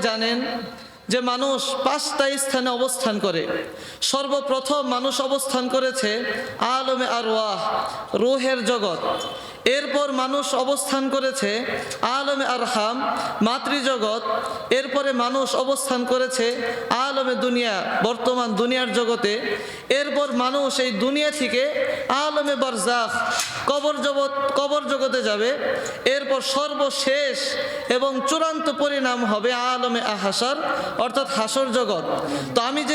জানেন যে মানুষ পাঁচটা স্থানে অবস্থান করে। সর্বপ্রথম মানুষ অবস্থান করেছে আলমে আর আরওয়াহ, রুহের জগৎ। এরপর মানুষ অবস্থান করেছে আলমে আরহাম, মাতৃজগৎ। এরপরে মানুষ অবস্থান করেছে আলমে দুনিয়া, বর্তমান দুনিয়ার জগতে। এরপর মানুষ এই দুনিয়া থেকে আলমে বারজাখ, কবর জগৎ, কবর জগতে যাবে। এরপর সর্বশেষ এবং চূড়ান্ত পরিণাম হবে আলমে আহাসার অর্থাৎ হাসর জগৎ। তো আমি যে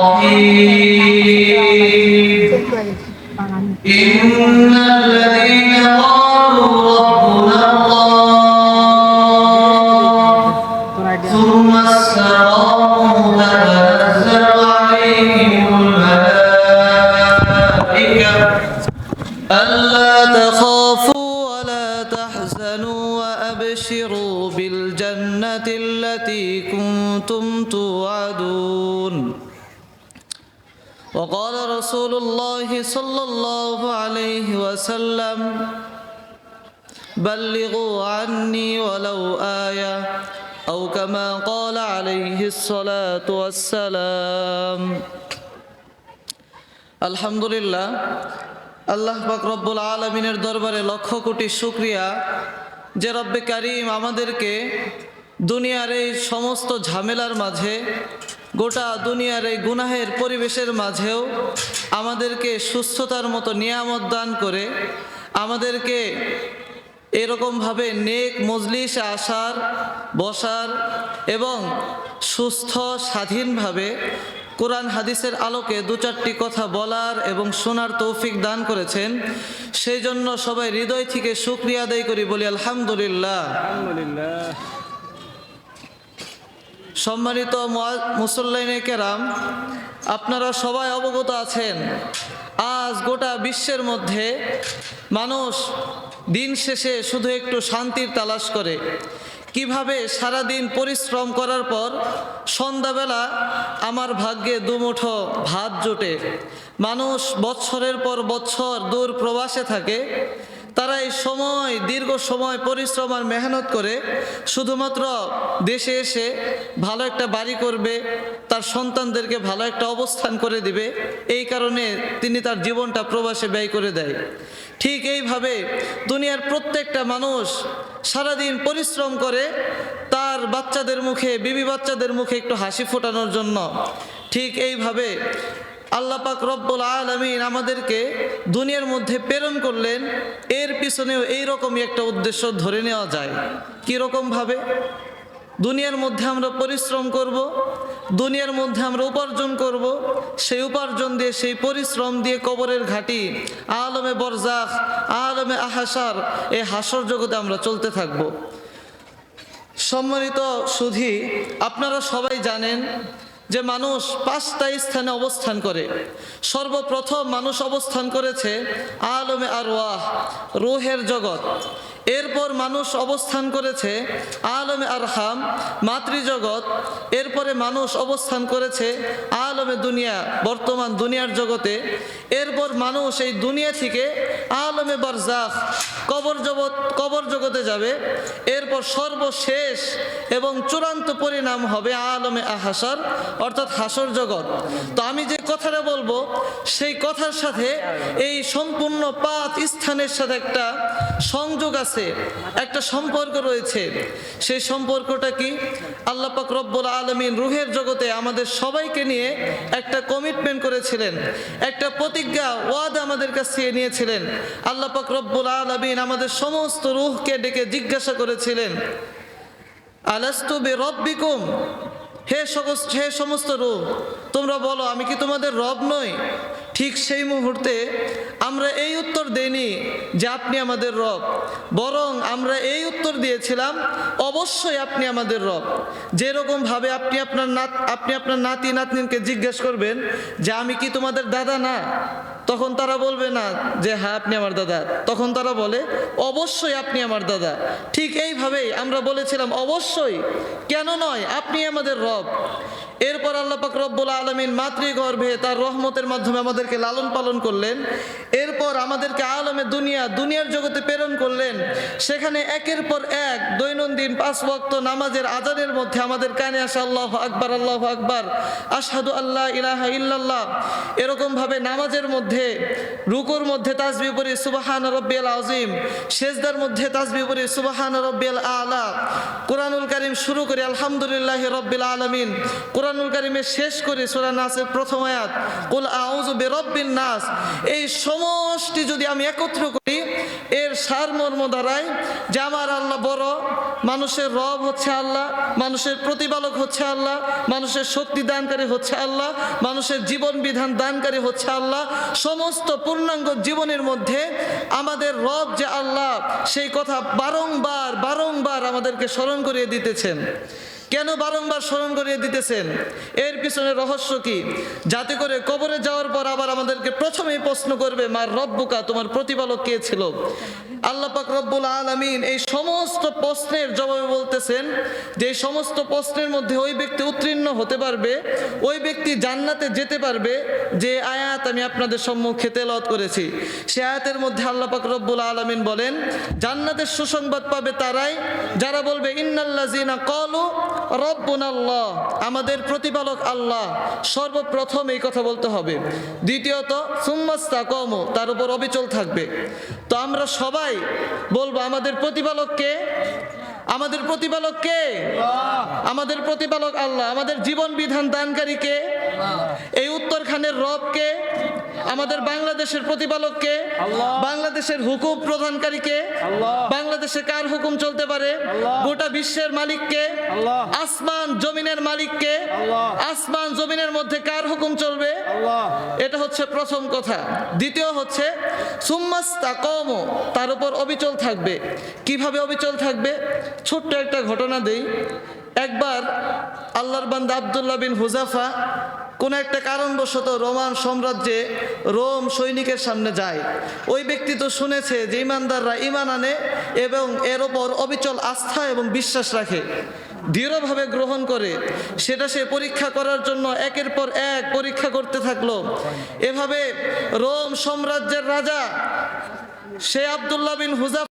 كنتم توعدون وقال رسول الله صلى الله عليه وسلم بلغوا عني ولو آية أو كما قال عليه الصلاة والسلام আলহামদুলিল্লাহ আল্লাহ পাক রব্বুল আলমিনের দরবারে লক্ষ কোটি শুক্রিয়া যে রব্বে কারিম আমাদেরকে দুনিয়ার এই সমস্ত ঝামেলার মাঝে, গোটা দুনিয়ার এই গুনাহের পরিবেশের মাঝেও আমাদেরকে সুস্থতার মতো নিয়ামত দান করে, আমাদেরকে এরকমভাবে নেক মজলিস আসার, বসার এবং সুস্থ, স্বাধীনভাবে কোরআন হাদিসের আলোকে দু চারটি কথা বলার এবং শোনার তৌফিক দান করেছেন। সেই জন্য সবাই হৃদয় থেকে শুক্রিয়া আদায় করি বলি আলহামদুলিল্লাহ। আলহামদুলিল্লাহ। সম্মানিত মুসল্লাইনে কেরাম, আপনারা সবাই অবগত আছেন, আজ গোটা বিশ্বের মধ্যে মানুষ দিন শেষে শুধু একটু শান্তির তালাশ করে। কীভাবে সারাদিন পরিশ্রম করার পর সন্ধ্যাবেলা আমার ভাগ্যে দুমুঠো ভাত জোটে। মানুষ বৎসরের পর বৎসর দূর প্রবাসে থাকে তারা এই সময়, দীর্ঘ সময় পরিশ্রম আর মেহনত করে শুধুমাত্র দেশে এসে ভালো একটা বাড়ি করবে, তার সন্তানদেরকে ভালো একটা অবস্থান করে দিবে, এই কারণে তিনি তার জীবনটা প্রবাসে ব্যয় করে দেয়। ঠিক এইভাবে দুনিয়ার প্রত্যেকটা মানুষ সারাদিন পরিশ্রম করে তার বাচ্চাদের মুখে, বিবি বাচ্চাদের মুখে একটু হাসি ফোটানোর জন্য। ঠিক এইভাবে আল্লাহ পাক রব্বুল আলমিন আমাদেরকে দুনিয়ার মধ্যে প্রেরণ করলেন। এর পিছনেও এই রকমই একটা উদ্দেশ্য ধরে নেওয়া যায়। কীরকমভাবে দুনিয়ার মধ্যে আমরা পরিশ্রম করব, দুনিয়ার মধ্যে আমরা উপার্জন করব, সেই উপার্জন দিয়ে সেই পরিশ্রম দিয়ে কবরের ঘাটি, আলমে বরজাখ, আলমে আহাসার এই হাসর জগতে আমরা চলতে থাকব। সম্মানিত সুধী, আপনারা সবাই জানেন যে মানুষ পাঁচটা স্থানে অবস্থান করে, সর্বপ্রথম মানুষ অবস্থান করেছে আলমে আরওয়াহ, রোহের জগৎ। এরপর মানুষ অবস্থান করেছে আলমে আরহাম, মাতৃজগৎ। এরপরে মানুষ অবস্থান করেছে আলমে দুনিয়া, বর্তমান দুনিয়ার জগতে। এরপর মানুষ এই দুনিয়া থেকে আলমে বারজাখ কবর জগৎ, কবর জগতে যাবে। এরপর সর্বশেষ এবং চূড়ান্ত পরিণাম হবে আলমে আহাসার অর্থাৎ হাসর জগৎ। তো আমি যে কথাটা বলব, সেই কথার সাথে এই সম্পূর্ণ পাঁচ স্থানের সাথে একটা সংযোগ আছে, একটা সম্পর্ক রয়েছে। সেই সম্পর্কটা কি? আল্লাহ পাক রব্বুল আলমিন রুহের জগতে আমাদের সবাইকে নিয়ে একটা কমিটমেন্ট করেছিলেন, একটা প্রতিজ্ঞা, ওয়াদ আমাদের কাছ নিয়েছিলেন। আল্লাহ পাক রব্বুল আলমিন আমাদের সমস্ত রুহকে ডেকে জিজ্ঞাসা করেছিলেন, আলাস্তু বে রব্বিকুম হে হে সমস্ত রূপ তোমরা বলো, আমি কি তোমাদের রব নই? ঠিক সেই মুহূর্তে আমরা এই উত্তর দেইনি যে আপনি আমাদের রব, বরং আমরা এই উত্তর দিয়েছিলাম, অবশ্যই আপনি আমাদের রব। যেরকমভাবে আপনি আপনার নাত আপনি আপনার নাতি নাতনিকে জিজ্ঞেস করবেন যে, আমি কি তোমাদের দাদা না? তখন তারা বলবে না যে হ্যাঁ আপনি আমার দাদা। তখন তারা বলে, অবশ্যই আপনি আমার দাদা। ঠিক এইভাবেই আমরা বলেছিলাম, অবশ্যই। কেন নয়, আপনি আমাদের রব। এরপর আল্লাহ পাক রব্বুল আলমিন মাতৃগর্ভে তার রহমতের মাধ্যমে আমাদেরকে লালন পালন করলেন। এরপর আমাদেরকে আলমে দুনিয়া, দুনিয়ার জগতে প্রেরণ করলেন। সেখানে একের পর এক দৈনন্দিন পাঁচ ওয়াক্ত নামাজের আজানের মধ্যে আমাদের কানে আসে আল্লাহ আকবার আল্লাহ আকবার। আসাদু আল্লাহ ইলাহা ইল্লাল্লাহ। এরকমভাবে নামাজের মধ্যে, রুকুর মধ্যে তাজবি পড়ি, সুবাহান রব্বিয়াল আজিম সেজদার মধ্যে তাজবি পড়ি, সুবাহান রব্বিয়াল আলা। কোরআনুল কারিম শুরু করি, আলহামদুলিল্লাহ রব্বিল আলামিন। কোরআনুল কারিমে শেষ করি সোরা নাসের প্রথম আয়াত, কুল আউযু বিরাব্বিন নাস এই সমষ্টি যদি আমি একত্র করি, এর সারমর্ম দ্বারাই যে আমার আল্লাহ বড়, মানুষের রব হচ্ছে আল্লাহ, মানুষের প্রতিপালক হচ্ছে আল্লাহ, মানুষের শক্তি দানকারী হচ্ছে আল্লাহ, মানুষের জীবন বিধান দানকারী হচ্ছে আল্লাহ, সমস্ত পূর্ণাঙ্গ জীবনের মধ্যে আমাদের রব যে আল্লাহ, সেই কথা বারংবার বারংবার আমাদেরকে স্মরণ করিয়ে দিতেছেন। কেন বারংবার স্মরণ করিয়ে দিতেছেন? এর পিছনে রহস্য কি? যাতে করে কবরে যাওয়ার পর আবার আমাদেরকে প্রথমেই প্রশ্ন করবে, মার রব্বুকা, তোমার প্রতিপালক কে ছিল? আল্লাহ পাক রব্বুল আলামিন এই সমস্ত প্রশ্নের জবাবে বলতেছেন যে সমস্ত প্রশ্নের মধ্যে ওই ব্যক্তি উত্তীর্ণ হতে পারবে, ওই ব্যক্তি জান্নাতে যেতে পারবে, যে আয়াত আমি আপনাদের সম্মুখে তেলাওয়াত করেছি। সে আয়াতের মধ্যে আল্লাহ পাক রব্বুল আলামিন বলেন, জান্নাতের সুসংবাদ পাবে তারাই যারা বলবে, ইন্নাল্লাযিনা ক্বালু রব্বুনা আল্লাহ আমাদের প্রতিপালক আল্লাহ সর্বপ্রথম এই কথা বলতে হবে। দ্বিতীয়ত সুম্মাস্তা কম তার উপর অবিচল থাকবে। তো আমরা সবাই বলব আমাদের প্রতিপালককে আমাদের প্রতিপালক কে? আমাদের প্রতিপালক আল্লাহ। আমাদের জীবন বিধান দানকারী কে? এই উত্তরখানের রব কে আমাদের বাংলাদেশের প্রতিপালক কে বাংলাদেশের হুকুম প্রধানকারী কে বাংলাদেশে কার হুকুম চলতে পারে? গোটা বিশ্বের মালিক কে আসমান জমিনের মালিক কে আসমান জমিনের মধ্যে কার হুকুম চলবে? এটা হচ্ছে প্রথম কথা। দ্বিতীয় হচ্ছে সুম্মাস্তা কম তার উপর অবিচল থাকবে। কীভাবে অবিচল থাকবে? ছোট্ট একটা ঘটনা দেই। একবার আল্লাহর বান্দা আবদুল্লাহ বিন হুজাফা কোনো একটা কারণবশত রোমান সাম্রাজ্যে রোম সৈনিকের সামনে যায়। ওই ব্যক্তি তো শুনেছে যে ইমানদাররা ইমান আনে এবং এর ওপর অবিচল আস্থা এবং বিশ্বাস রাখে। দৃঢ়ভাবে গ্রহণ করে। সেটা সে পরীক্ষা করার জন্য একের পর এক পরীক্ষা করতে থাকল। এভাবে রোম সাম্রাজ্যের রাজা সে আবদুল্লাহ বিন হুজাফ